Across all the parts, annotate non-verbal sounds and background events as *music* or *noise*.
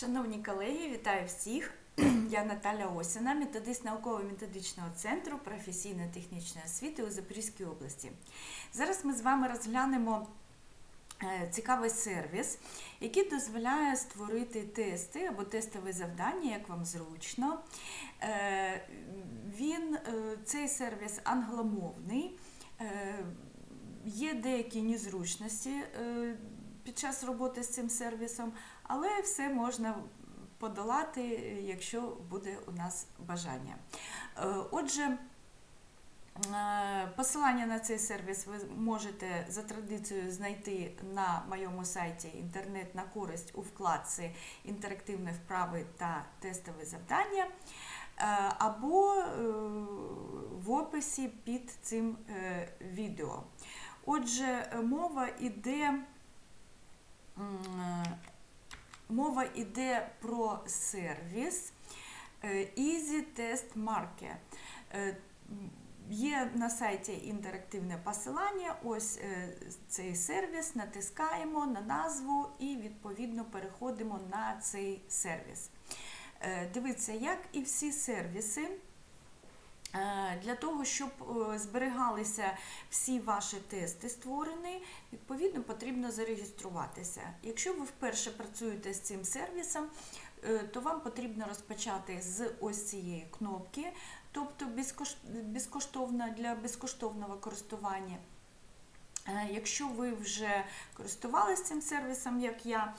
Шановні колеги, вітаю всіх! *clears throat* Я Наталя Осіна, методист науково-методичного центру професійно-технічної освіти у Запорізькій області. Зараз ми з вами розглянемо е, цікавий сервіс, який дозволяє створити тести або тестові завдання, як вам зручно. Е, Він, е, цей сервіс англомовний. Є деякі незручності під час роботи з цим сервісом, але все можна подолати, якщо буде у нас бажання. Е, Отже, е, посилання на цей сервіс ви можете за традицією знайти на моєму сайті інтернет на користь у вкладці інтерактивні вправи та тестові завдання. е, Або в описі під цим відео. Отже, мова іде, м, е, мова йде про сервіс е, Easy Test Market. Е, Є на сайті інтерактивне посилання. Ось е, цей сервіс, натискаємо на назву і відповідно переходимо на цей сервіс. Дивіться, як і всі сервіси. Е, Для того, щоб е, зберігалися всі ваші тести створені, відповідно потрібно зареєструватися. Якщо ви вперше працюєте з цим сервісом, е, то вам потрібно розпочати з ось цієї кнопки, тобто безкош- безкоштовно для безкоштовного користування. Якщо ви вже користувалися цим сервісом, як я,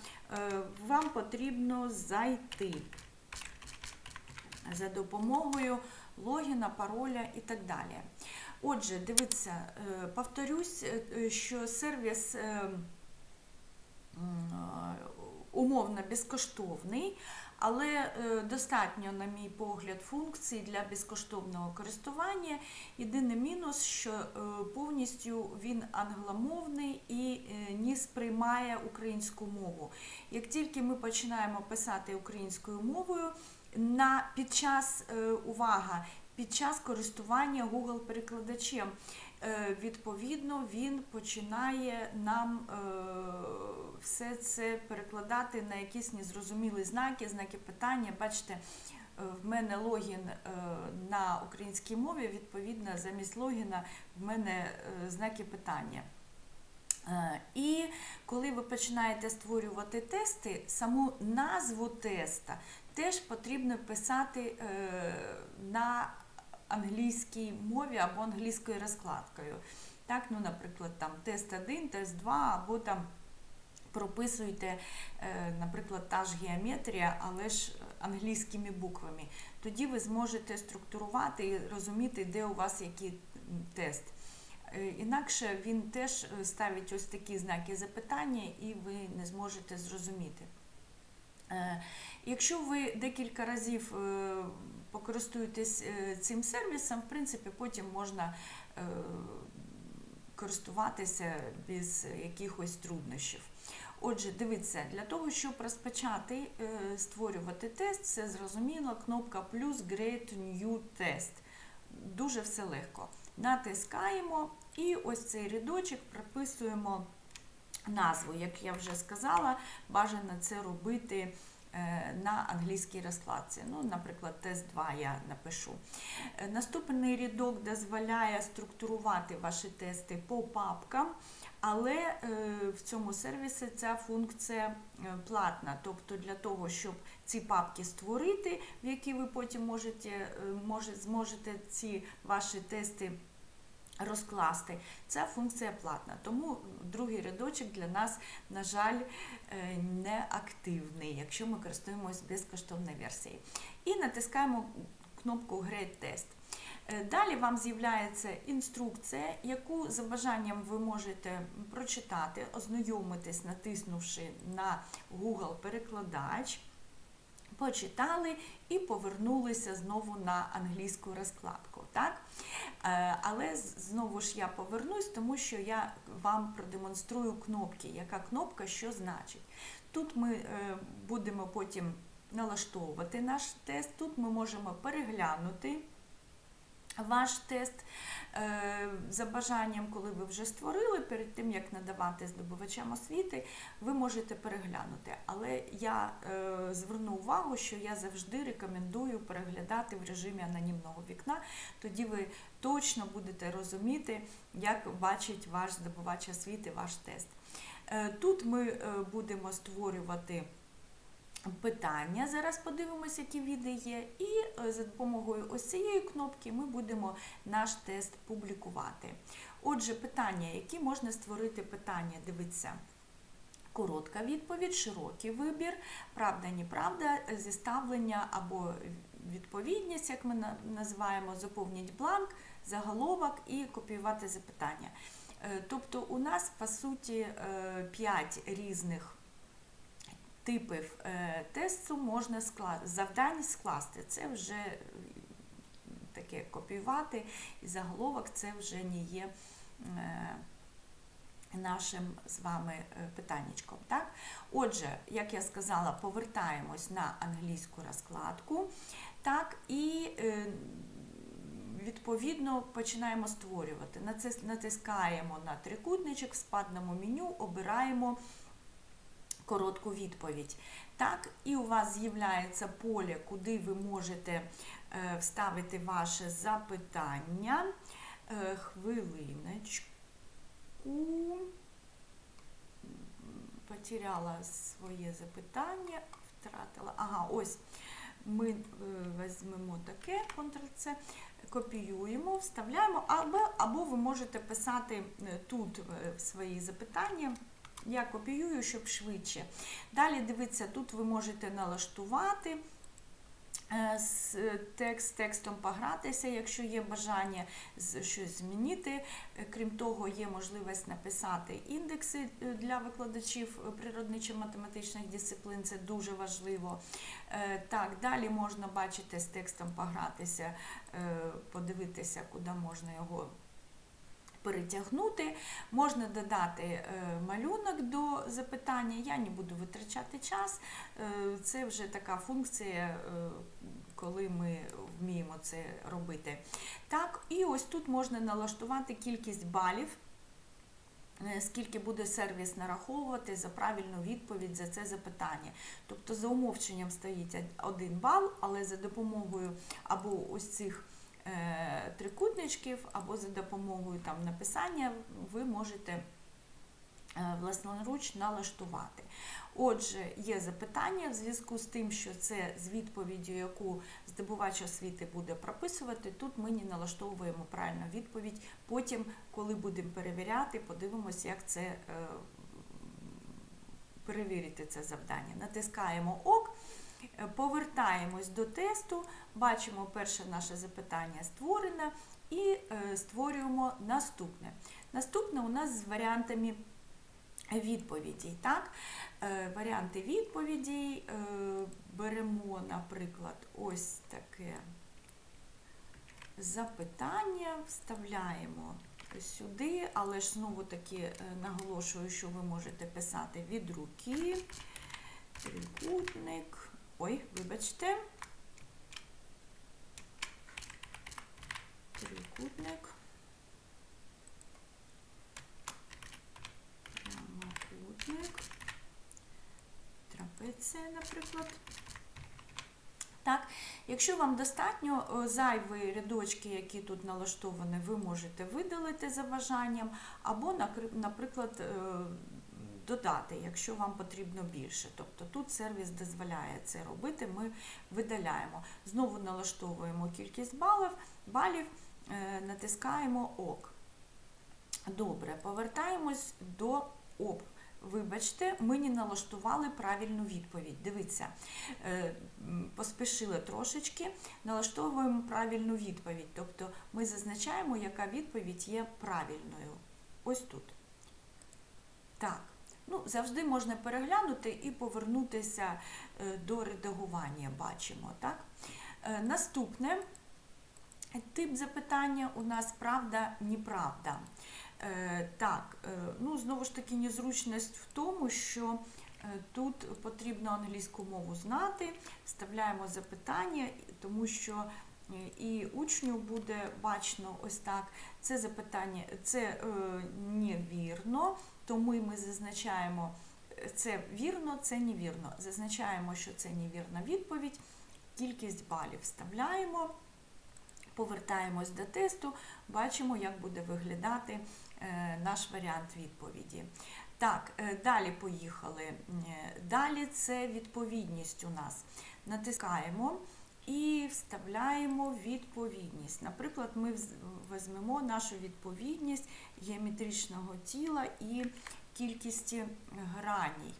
вам потрібно зайти за допомогою логіна, пароля і так далі. Отже, дивіться, е, повторюсь, е, що сервіс е, м, е, умовно безкоштовний, але достатньо, на мій погляд, функцій для безкоштовного користування. Єдиний мінус, що повністю він англомовний і не сприймає українську мову. Як тільки ми починаємо писати українською мовою, на під час увага, під час користування Google перекладачем. Е, Відповідно, він починає нам е, все це перекладати на якісь незрозумілі знаки, знаки питання. Бачите, е, в мене логін на українській мові, відповідно, замість логіна в мене знаки питання. І коли ви починаєте створювати тести, саму назву теста теж потрібно писати на англійській мові або англійською розкладкою. Так, ну, наприклад, там тест 1, тест 2, або там прописуєте, е, наприклад, та ж геометрія, але ж англійськими буквами. Тоді ви зможете структурувати і розуміти, де у вас який тест. Е, Інакше він теж е, ставить ось такі знаки запитання, і ви не зможете зрозуміти. Е, Якщо ви декілька разів е, покористуєтесь е, цим сервісом, в принципі, потім можна е, користуватися без якихось труднощів. Отже, дивіться, для того, щоб розпочати е, створювати тест, це зрозуміло, кнопка плюс Great New Test. Дуже все легко. Натискаємо і ось цей рядочок прописуємо назву. Як я вже сказала, бажано це робити на англійській розкладці. Ну, наприклад, тест 2 я напишу. Е, Наступний рядок дозволяє структурувати ваші тести по папкам, але е, в цьому сервісі ця функція е, платна. Тобто для того, щоб ці папки створити, в які ви потім можете, е, може, зможете ці ваші тести розкласти. Ця функція платна, тому другий рядочок для нас, на жаль, е, не активний, якщо ми користуємось безкоштовною версією. І натискаємо кнопку Great Test. Е, Далі вам з'являється інструкція, яку за бажанням ви можете прочитати, ознайомитись, натиснувши на Google перекладач. Почитали і повернулися знову на англійську розкладку. Так? Е, Але знову ж я повернусь, тому що я вам продемонструю кнопки. Яка кнопка що значить? Тут ми е, будемо потім налаштовувати наш тест, тут ми можемо переглянути ваш тест е, за бажанням, коли ви вже створили, перед тим як надавати здобувачам освіти, ви можете переглянути. Але я е, зверну увагу, що я завжди рекомендую переглядати в режимі анонімного вікна. Тоді ви точно будете розуміти, як бачить ваш здобувач освіти, ваш тест. Е, Тут ми будемо створювати питання. Зараз подивимося, які віди є. І е, за допомогою ось цієї кнопки ми будемо наш тест публікувати. Отже, питання, які можна створити питання, дивіться. Коротка відповідь, широкий вибір, правда, неправда, зіставлення або відповідність, як ми називаємо, заповніть бланк, заголовок і копіювати запитання. Е, Тобто у нас по суті 5 різних типів е, тесту можна скласти, завдань скласти. Це вже таке копіювати, і заголовок це вже не є е, нашим з вами е, питаннячком. Так? Отже, як я сказала, повертаємось на англійську розкладку. Так, і відповідно починаємо створювати. Натискаємо на трикутничок в спадному меню, обираємо коротку відповідь. Так, і у вас з'являється поле, куди ви можете е, вставити ваше запитання. Е, Хвилиночку. Потеряла своє запитання, втратила. Ага, ось ми е, візьмемо таке, Ctrl-C, копіюємо, вставляємо, або, або ви можете писати тут свої запитання. Я копіюю, щоб швидше. Далі дивіться, тут ви можете налаштувати е, з текст, текстом погратися, якщо є бажання щось змінити. Е, Крім того, є можливість написати індекси е, для викладачів е, природничо-математичних дисциплін, це дуже важливо. Е, Так, далі можна бачити з текстом погратися, е, подивитися, куди можна його перетягнути. Можна додати е, малюнок до запитання. Я не буду витрачати час. Е, Це вже така функція, е, коли ми вміємо це робити. Так, і ось тут можна налаштувати кількість балів. Скільки буде сервіс нараховувати за правильну відповідь за це запитання. Тобто за умовченням стоїть один бал, але за допомогою або ось цих трикутничків, або за допомогою там, написання ви можете е, власноруч налаштувати. Отже, є запитання в зв'язку з тим, що це з відповіддю, яку здобувач освіти буде прописувати. Тут ми не налаштовуємо правильну відповідь. Потім, коли будемо перевіряти, подивимося, як це е, перевірити це завдання. Натискаємо ОК. Е, Повертаємось до тесту, бачимо перше наше запитання створене і е, створюємо наступне. Наступне у нас з варіантами відповідей. Так? Е, Варіанти відповідей беремо, наприклад, ось таке запитання, вставляємо сюди, але ж знову таки наголошую, що ви можете писати від руки, трикутник. Ой, вибачте. Трикутник. Прямокутник. Трапеція, наприклад. Так, якщо вам достатньо е, зайві рядочки, які тут налаштовані, ви можете видалити за бажанням, або, наприклад, е, додати, якщо вам потрібно більше. Тобто тут сервіс дозволяє це робити, ми видаляємо. Знову налаштовуємо кількість балів, балів е, натискаємо ОК. Добре, повертаємось до ОП. Вибачте, ми не налаштували правильну відповідь. Дивіться, е, поспішили трошечки, налаштовуємо правильну відповідь. Тобто ми зазначаємо, яка відповідь є правильною. Ось тут. Так. Ну, завжди можна переглянути і повернутися е, до редагування, бачимо. Так? Е, Наступне тип запитання у нас правда, неправда. Е, Так, ну знову ж таки, незручність в тому, що тут потрібно англійську мову знати, вставляємо запитання, тому що і учню буде бачно ось так. Це запитання, це е, невірно, тому і ми зазначаємо е, це вірно, це невірно. Зазначаємо, що це невірна відповідь, кількість балів вставляємо, повертаємось до тесту, бачимо, як буде виглядати е, наш варіант відповіді. Так, е, далі поїхали. Далі це відповідність у нас. Натискаємо і вставляємо відповідність. Наприклад, ми візьмемо нашу відповідність геометричного тіла і кількості граній.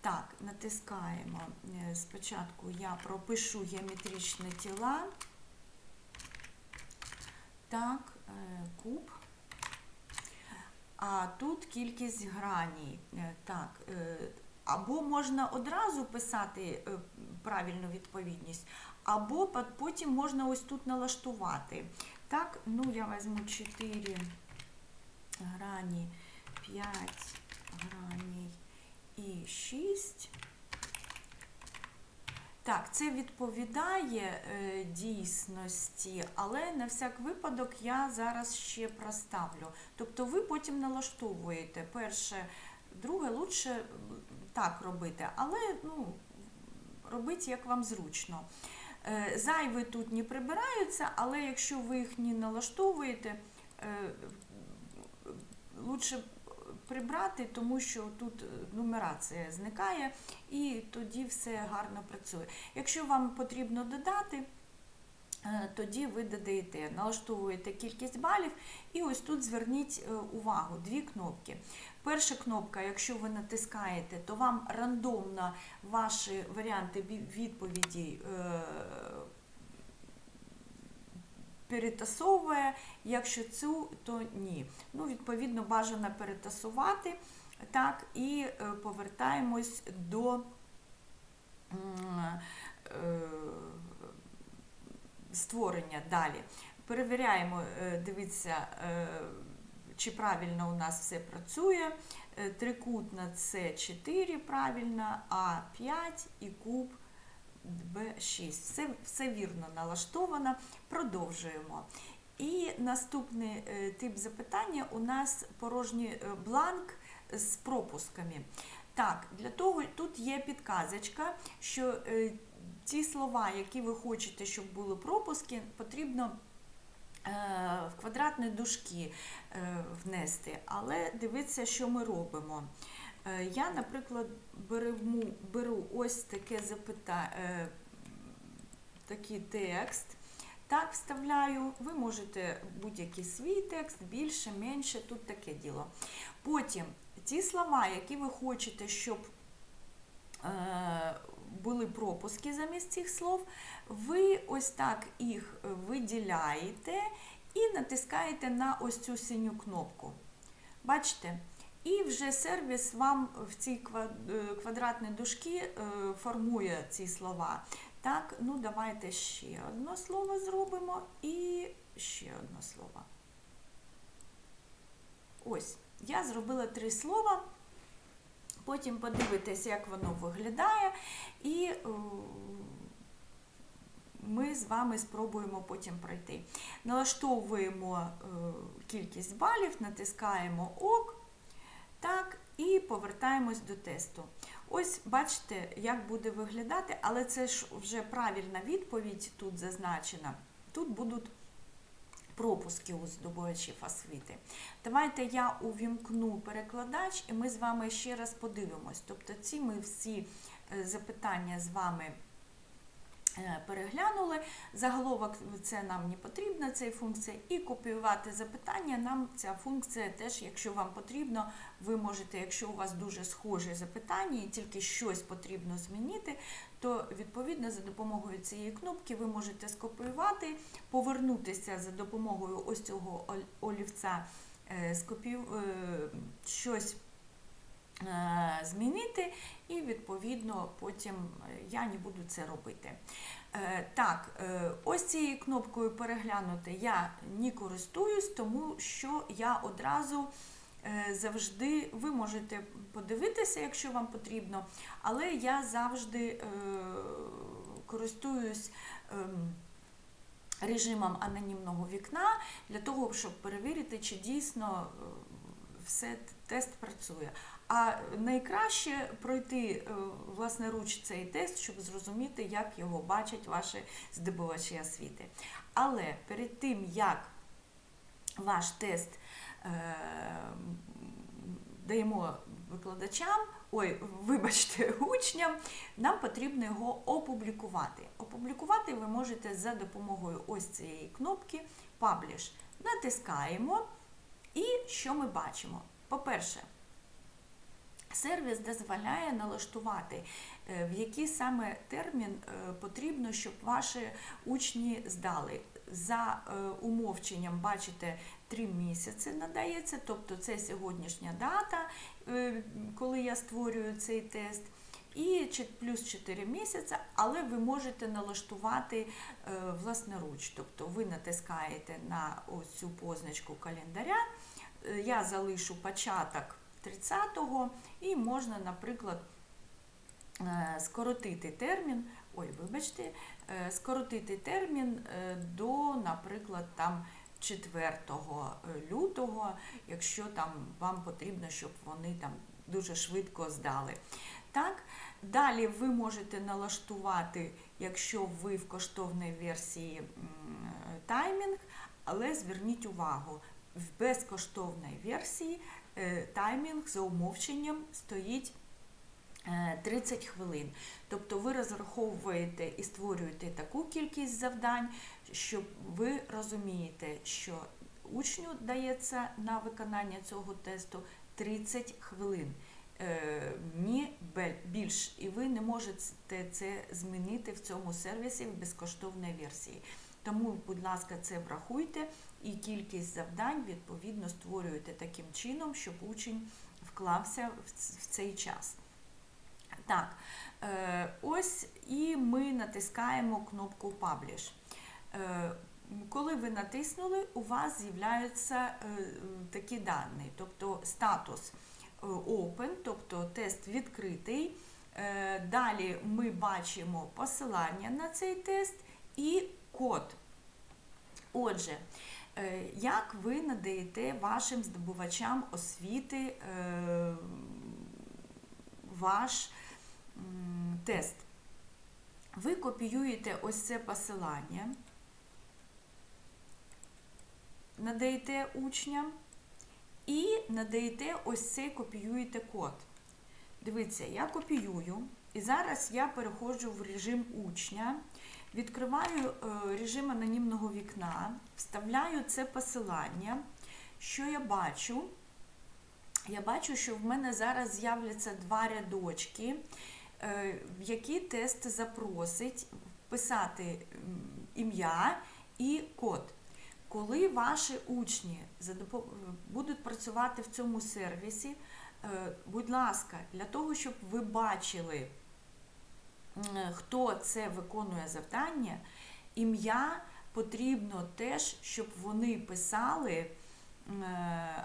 Так, натискаємо. Е, Спочатку я пропишу геометричні тіла. Так, е, куб. А тут кількість граній. Е, Так, або можна одразу писати правильну відповідність, або потім можна ось тут налаштувати. Так, ну я візьму 4 грані, 5 граній і 6. Так, це відповідає е, дійсності, але на всяк випадок я зараз ще проставлю. Тобто ви потім налаштовуєте перше, друге, лучше так робити, але ну, робіть як вам зручно. Е, Зайві тут не прибираються, але якщо ви їх не налаштовуєте, е, лучше прибрати, тому що тут е, нумерація зникає і тоді все гарно працює. Якщо вам потрібно додати, тоді ви додаєте, налаштовуєте кількість балів, і ось тут зверніть увагу, дві кнопки. Перша кнопка, якщо ви натискаєте, то вам рандомно ваші варіанти відповіді е, перетасовує, якщо цю, то ні. Ну, відповідно, бажано перетасувати. Так, і е, повертаємось до е, створення далі. Перевіряємо, дивіться, чи правильно у нас все працює. Е, Трикутна це 4 правильно, А 5 і куб Б6. Все, все вірно налаштовано. Продовжуємо. І наступний е, тип запитання у нас порожній е, бланк з пропусками. Так, для того тут є підказочка, що ті слова, які ви хочете, щоб були пропуски, потрібно в квадратні дужки е, внести. Але дивіться, що ми робимо. Е, Я, наприклад, беру, беру ось таке запитання, такий текст. Так, вставляю, ви можете будь-який свій текст, більше, менше, тут таке діло. Потім ті слова, які ви хочете, щоб е, були пропуски замість цих слов, ви ось так їх виділяєте і натискаєте на ось цю синю кнопку. Бачите? І вже сервіс вам в ці е, квадратні дужки е, формує ці слова. Так, ну давайте ще одне слово зробимо і ще одне слово. Ось, я зробила три слова. Потім подивитесь, як воно виглядає, і е, ми з вами спробуємо потім пройти. Налаштовуємо е, кількість балів, натискаємо ОК. Так, і повертаємось до тесту. Ось бачите, як буде виглядати, але це ж вже правильна відповідь тут зазначена. Тут будуть пропуски у здобувачів освіти. Давайте я увімкну перекладач, і ми з вами ще раз подивимось. Тобто, ці ми всі е, запитання з вами переглянули. Заголовок це нам не потрібна, ця функція, і копіювати запитання нам ця функція теж, якщо вам потрібно, ви можете, якщо у вас дуже схожі запитання і тільки щось потрібно змінити, то відповідно за допомогою цієї кнопки ви можете скопіювати, повернутися за допомогою ось цього олівця, е, скопію, е, щось е, змінити, і відповідно потім е, я не буду це робити. Е, Так, е, ось цією кнопкою переглянути я не користуюсь, тому що я одразу е, завжди, ви можете подивитися, якщо вам потрібно, але я завжди е, користуюсь ем, режимом анонімного вікна для того, щоб перевірити, чи дійсно е, все тест працює. А найкраще пройти е, власноруч цей тест, щоб зрозуміти, як його бачать ваші здобувачі освіти. Але перед тим, як ваш тест е, даємо викладачам, ой, вибачте, учням, нам потрібно його опублікувати. Опублікувати ви можете за допомогою ось цієї кнопки Publish. Натискаємо, і що ми бачимо? По-перше, Сервіс дозволяє налаштувати, е, в який саме термін е, потрібно, щоб ваші учні здали. За е, умовченням, бачите, 3 місяці надається, тобто це сьогоднішня дата, коли я створюю цей тест. І плюс 4 місяці, але ви можете налаштувати власноруч. Тобто ви натискаєте на ось цю позначку календаря. Я залишу початок 30-го, і можна, наприклад, е, скоротити термін, ой, вибачте, е, скоротити термін е, до, наприклад, там 4 лютого, якщо там вам потрібно, щоб вони там дуже швидко здали. Так? Далі ви можете налаштувати, якщо ви в коштовній версії таймінг, але зверніть увагу, в безкоштовній версії таймінг за умовченням стоїть 30 е, хвилин. Тобто ви розраховуєте і створюєте таку кількість завдань, щоб ви розумієте, що учню дається на виконання цього тесту 30 хвилин. Е, ні більш, і ви не можете це змінити в цьому сервісі в безкоштовній версії. Тому, будь ласка, це врахуйте і кількість завдань відповідно створюєте таким чином, щоб учень вклався в цей час. Так, е, ось і ми натискаємо кнопку Publish. Е, коли ви натиснули, у вас з'являються е, такі дані, тобто статус Open, тобто тест відкритий. Далі ми бачимо посилання на цей тест і код. Отже, як ви надаєте вашим здобувачам освіти е, ваш тест? Ви копіюєте ось це посилання, надаєте учням і надаєте ось цей копіюєте код. Дивіться, я копіюю, і зараз я переходжу в режим учня. Відкриваю е, режим анонімного вікна, вставляю це посилання. Що я бачу? Я бачу, що в мене зараз з'являться два рядочки, е, в які тест запросить вписати ім'я і код. Коли ваші учні будуть працювати в цьому сервісі, е, будь ласка, для того, щоб ви бачили хто це виконує завдання, ім'я потрібно теж, щоб вони писали е,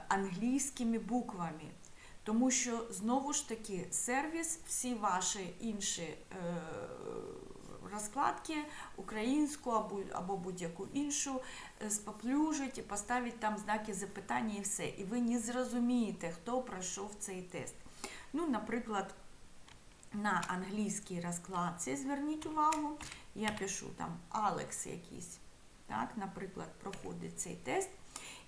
англійськими буквами. Тому що, знову ж таки, сервіс, всі ваші інші е, розкладки, українську або будь-яку іншу, е, споплюжить і поставить там знаки запитання і все. І ви не зрозумієте, хто пройшов цей тест. Ну, Наприклад, на англійській розкладці, зверніть увагу, я пишу там Алекс якийсь, так, наприклад, проходить цей тест.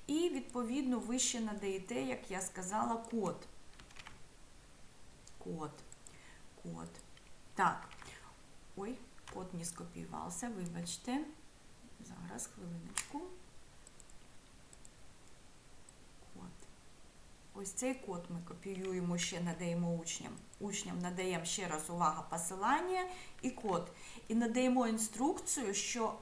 І, відповідно, ви ще надаєте, як я сказала, код. Код. Код. Так. Ой, код не скопіювався, вибачте. Зараз, хвилиночку. Ось цей код ми копіюємо, ще надаємо учням. Учням надаємо ще раз увага посилання і код. І надаємо інструкцію, що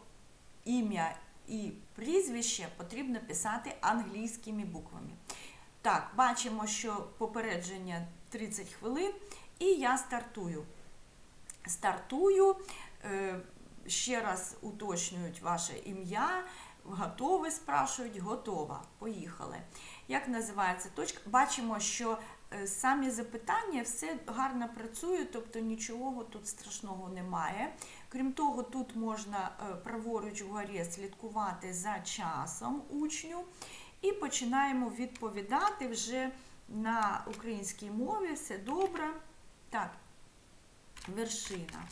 ім'я і прізвище потрібно писати англійськими буквами. Так, бачимо, що попередження 30 хвилин, і я стартую. Стартую, е, ще раз уточнюють ваше ім'я. Готові, спрашують, готова. Поїхали. Як називається точка? Бачимо, що е, самі запитання все гарно працює, тобто нічого тут страшного немає. Крім того, тут можна е, праворуч вгорі слідкувати за часом учню і починаємо відповідати вже на українській мові. Все добре. Так, вершина.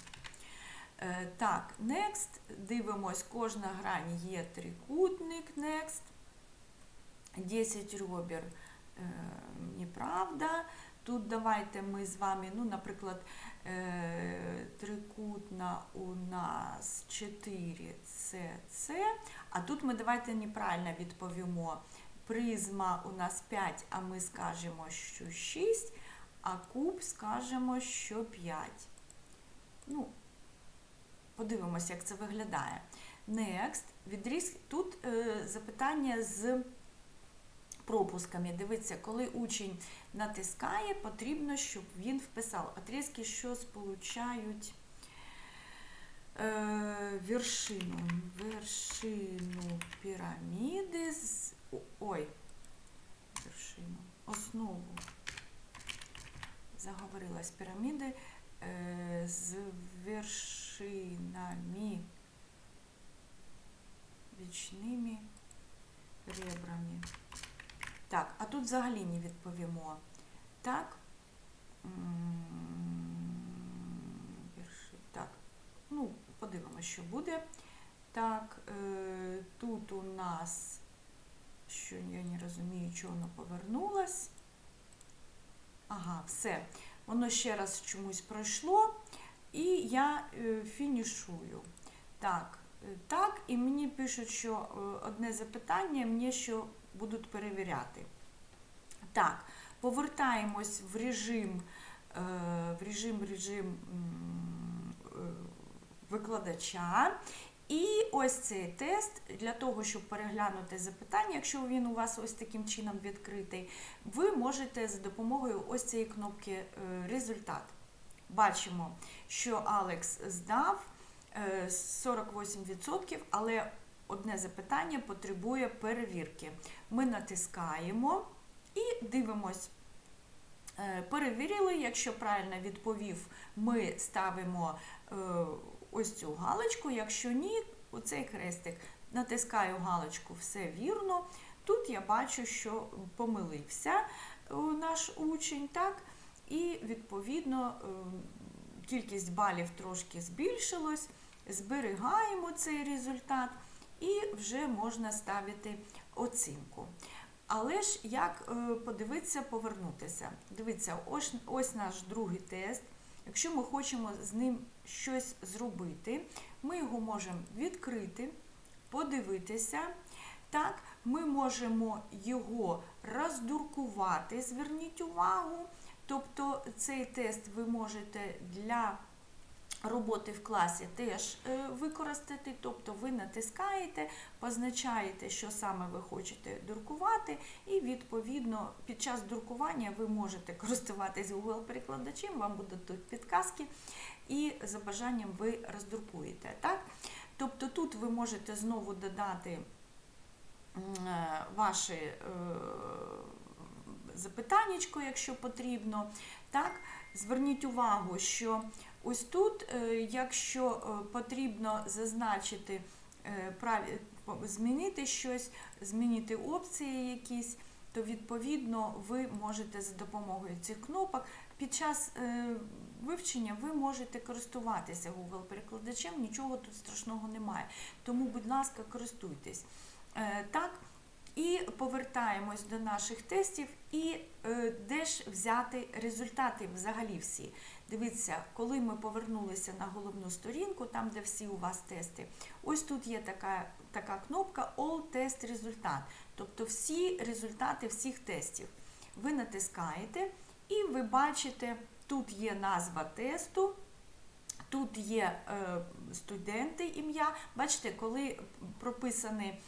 Е, Так, next. Дивимось, кожна грань є трикутник next. 10 ребер е, неправда. Тут давайте ми з вами, ну, наприклад, е, трикутна у нас 4 це це. А тут ми давайте неправильно відповімо. Призма у нас 5, а ми скажемо, що 6, а куб скажемо, що 5. Ну, подивимося, як це виглядає. Next. Відріз... Тут е, запитання з пропусками. Дивіться, коли учень натискає, потрібно, щоб він вписав отрізки, що сполучають е, вершину. Вершину піраміди з. Ой, вершину. Основу. Заговорилась піраміди е, з вершинами вічними ребрами. Так, а тут взагалі не відповімо. Так. Так. Ну, подивимося, що буде. Так, е, тут у нас, що я не розумію, чого воно повернулось. Ага, все. Воно ще раз чомусь пройшло, і я е, фінішую. Так, е, так, і мені пишуть, що одне запитання мені що будуть перевіряти. Так, повертаємось в режим, е, в режим, режим е, викладача. І ось цей тест для того, щоб переглянути запитання, якщо він у вас ось таким чином відкритий, ви можете за допомогою ось цієї кнопки е, результат. Бачимо, що Алекс здав е, 48%, але одне запитання потребує перевірки. Ми натискаємо і дивимось. Е, Перевірили, якщо правильно відповів, ми ставимо е, ось цю галочку. Якщо ні, оцей хрестик. Натискаю галочку, все вірно. Тут я бачу, що помилився е, наш учень, так? І відповідно кількість балів трошки збільшилась. Зберігаємо цей результат і вже можна ставити оцінку. Але ж як е, подивитися, повернутися? Дивіться, ось, ось наш другий тест. Якщо ми хочемо з ним щось зробити, ми його можемо відкрити, подивитися. Так, ми можемо його роздуркувати, зверніть увагу. Тобто цей тест ви можете для роботи в класі теж е, використати, тобто ви натискаєте, позначаєте, що саме ви хочете друкувати, і відповідно під час друкування ви можете користуватись Google перекладачем, вам будуть тут підказки, і за бажанням ви роздрукуєте. Так? Тобто тут ви можете знову додати е, ваші е, запитаннячко, якщо потрібно. Так? Зверніть увагу, що ось тут, е, якщо е, потрібно зазначити, е, змінити щось, змінити опції якісь, то відповідно ви можете за допомогою цих кнопок під час вивчення ви можете користуватися Google перекладачем, нічого тут страшного немає. Тому, будь ласка, користуйтесь. Так, і повертаємось до наших тестів, і де ж взяти результати взагалі всі. Дивіться, коли ми повернулися на головну сторінку, там де всі у вас тести, ось тут є така, така кнопка All Test Result, тобто всі результати всіх тестів. Ви натискаєте і ви бачите, тут є назва тесту. Тут є е, студенти ім'я. Бачите, коли прописані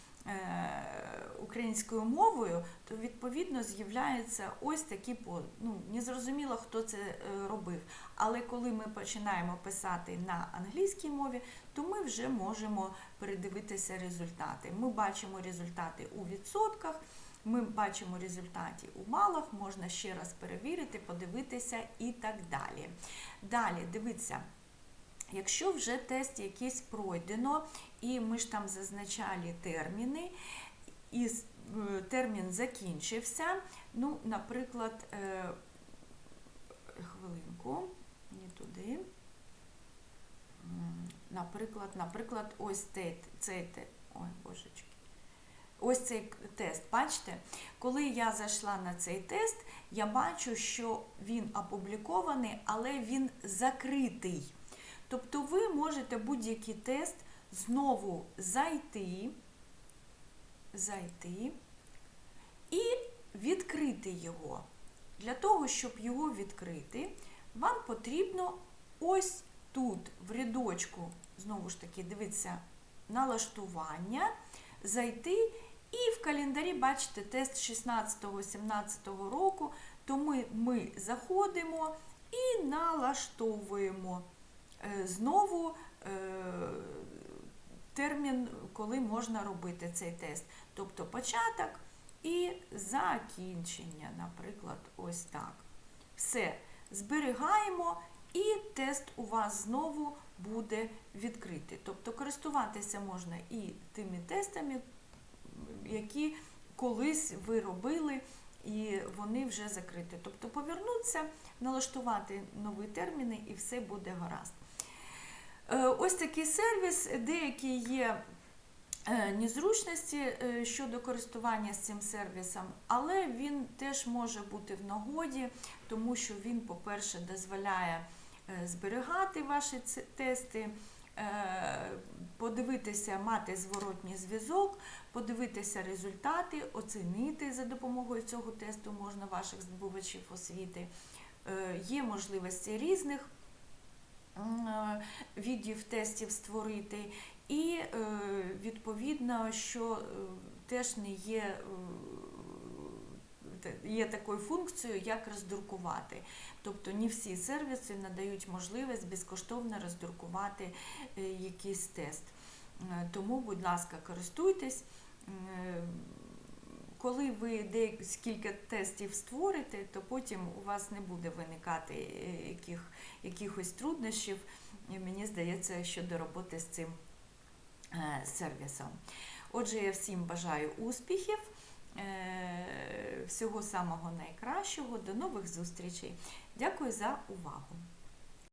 українською мовою, то відповідно з'являється ось такі ну не зрозуміло, хто це е, робив. Але коли ми починаємо писати на англійській мові, то ми вже можемо передивитися результати. Ми бачимо результати у відсотках. ми бачимо результати у балах, можна ще раз перевірити, подивитися і так далі. Далі, дивіться. Якщо вже тест якийсь пройдено, і ми ж там зазначали терміни, і е, термін закінчився, ну, наприклад, е, хвилинку, не туди. Наприклад, наприклад, ось цей, цей ой, божечки. Ось цей тест, бачите, коли я зайшла на цей тест, я бачу, що він опублікований, але він закритий. Тобто ви можете будь-який тест знову зайти, зайти і відкрити його. Для того, щоб його відкрити, вам потрібно ось тут, в рядочку, знову ж таки, дивіться, налаштування, зайти і в календарі бачите тест 16-17 року, то ми, ми заходимо і налаштовуємо е, знову термін, коли можна робити цей тест. Тобто початок і закінчення, наприклад, ось так. Все, зберігаємо, і тест у вас знову буде відкритий. Тобто користуватися можна і тими тестами, які колись ви робили, і вони вже закриті. Тобто повернутися, налаштувати нові терміни, і все буде гаразд. Е, Ось такий сервіс, деякі є е, незручності е, щодо користування з цим сервісом, але він теж може бути в нагоді, тому що він, по-перше, дозволяє зберігати ваші тести, подивитися, мати зворотній зв'язок, подивитися результати, оцінити за допомогою цього тесту можна ваших здобувачів освіти. Є можливості різних е, тестів створити, і е, відповідно, що е, теж не є. Є такою функцією, як роздрукувати. Тобто не всі сервіси надають можливість безкоштовно роздрукувати якийсь тест. Тому, будь ласка, користуйтесь. Коли ви декілька тестів створите, то потім у вас не буде виникати е, яких, якихось труднощів, і мені здається, щодо роботи з цим е, сервісом. Отже, я всім бажаю успіхів, е, всього самого найкращого, до нових зустрічей. Дякую за увагу!